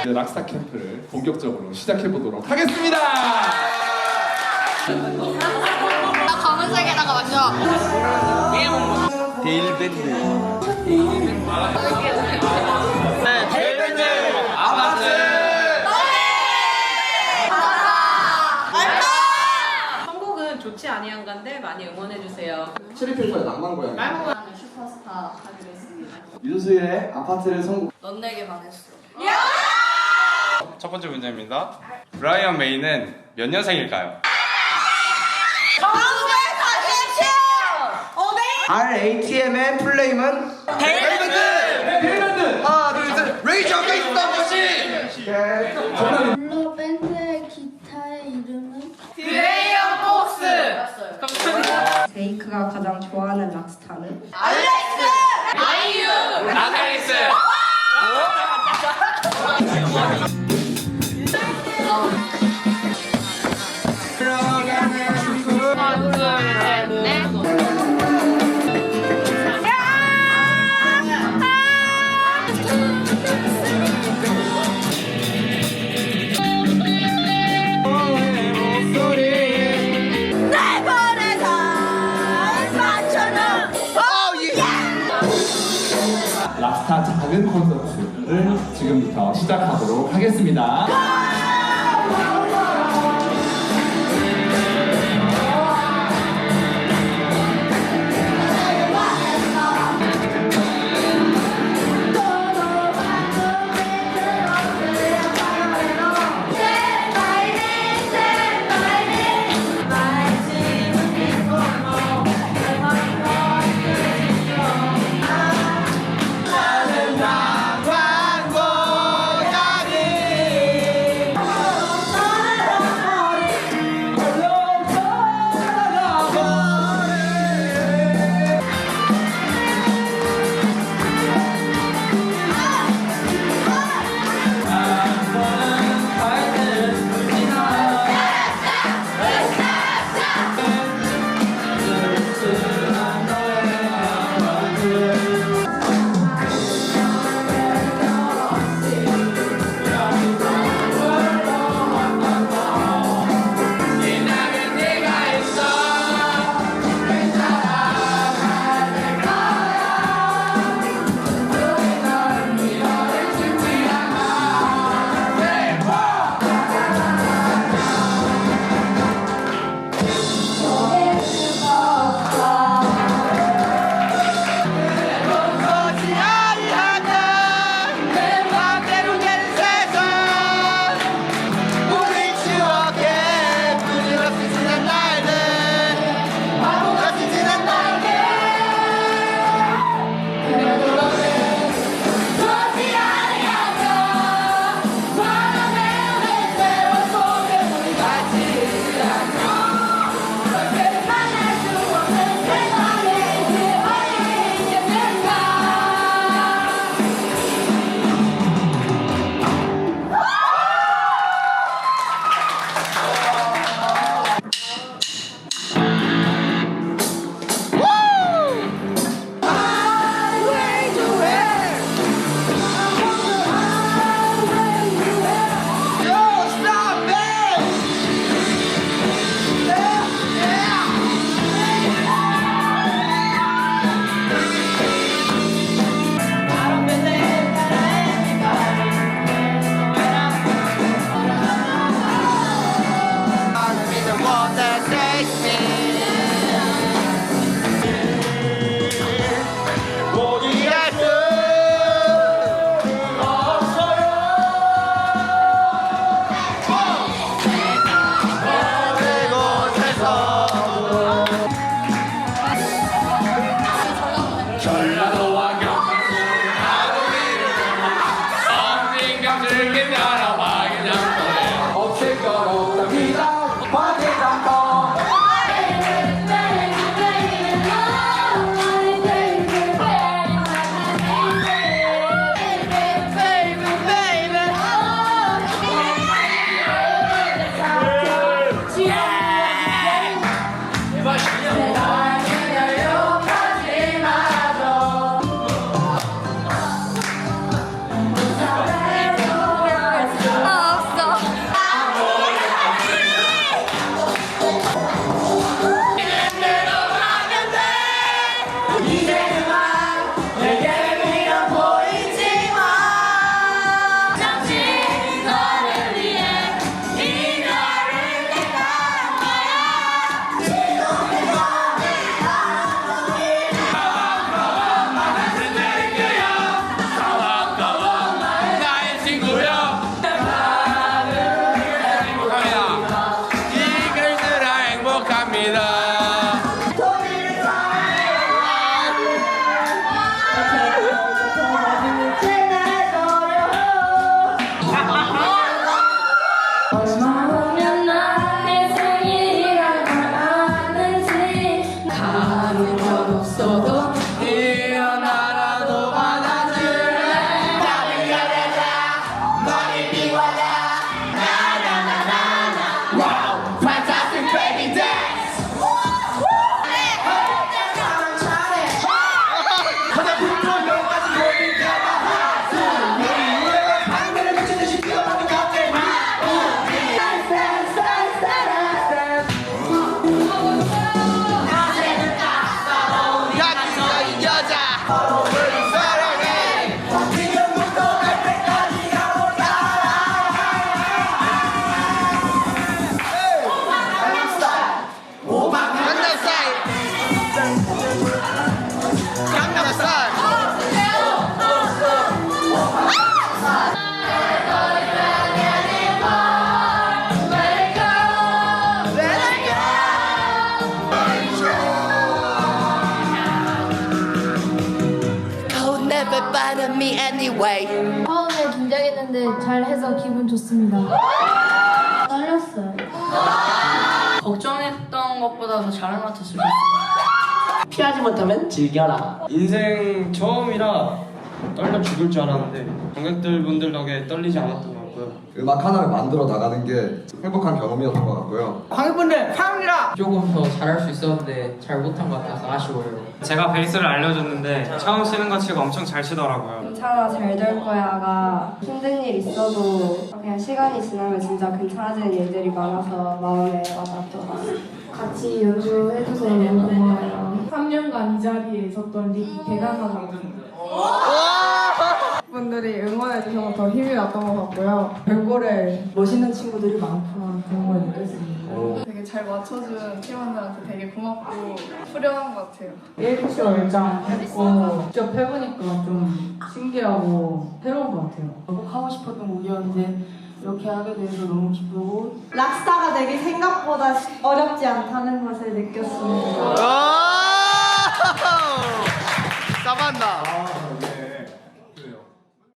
이제 락스타 캠프를 본격적으로 시작해 보도록 하겠습니다. 나 검은색에다가 완전 선곡은 좋지 아니한 건데 많이 응원해 주세요. 체리필터의 낭만 고양이 나는 슈퍼스타 하기로 했습니다. 윤수일의 아파트를 선곡 넌 내게 반했어. 첫 번째 문제입니다. 브라이언 메이는 몇 년생일까요? RATM의 플레임은? 힐밴드 하나 둘셋. 레이저 게이스터 머신 물론 밴드의 기타의 이름은? 베이크가 가장 좋아하는 락스타는? 나사리스! 락스타 지금부터 시작하도록 하겠습니다. Ladies 처음에 긴장했는데 잘 해서 기분 좋습니다. 떨렸어요. 걱정했던 것보다 더 잘한 것 같았어요. 피하지 못하면 즐겨라. 인생 처음이라 떨려 죽을 줄 알았는데 관객들 분들 덕에 떨리지 않았던 것 같 고요. 음악 하나를 만들어 나가는 게 행복한 경험이었던 것 같고요. 관객분들 사랑합니다. 조금 더 잘할 수 있었는데 잘 못한 것 같아서 아쉬워요. 제가 베이스를 알려줬는데 처음 치는 것 치고 엄청 잘 치더라고요. 괜찮아 잘 될 거야가 힘든 일 있어도 그냥 시간이 지나면 진짜 괜찮아지는 일들이 많아서 마음에 같아요. 같이 연주해줘서 너무 고마워요. 3년간 이 자리에 있었던 리 대단하다고 분들이 응원해 주셔서 더 힘이 났던 것 같고요. 별거래 멋있는 친구들이 많구나 그런 걸 느꼈습니다. 되게 잘 맞춰준 팀원들한테 되게 고맙고 후련한 것 같아요. 1주 열장 했고 직접 해보니까 좀 신기하고 새로운 것 같아요. 꼭 하고 싶었던 곡이었는데 이렇게 하게 돼서 너무 기쁘고 락스타가 되기 생각보다 어렵지 않다는 것을 느꼈습니다. 아! 사반다.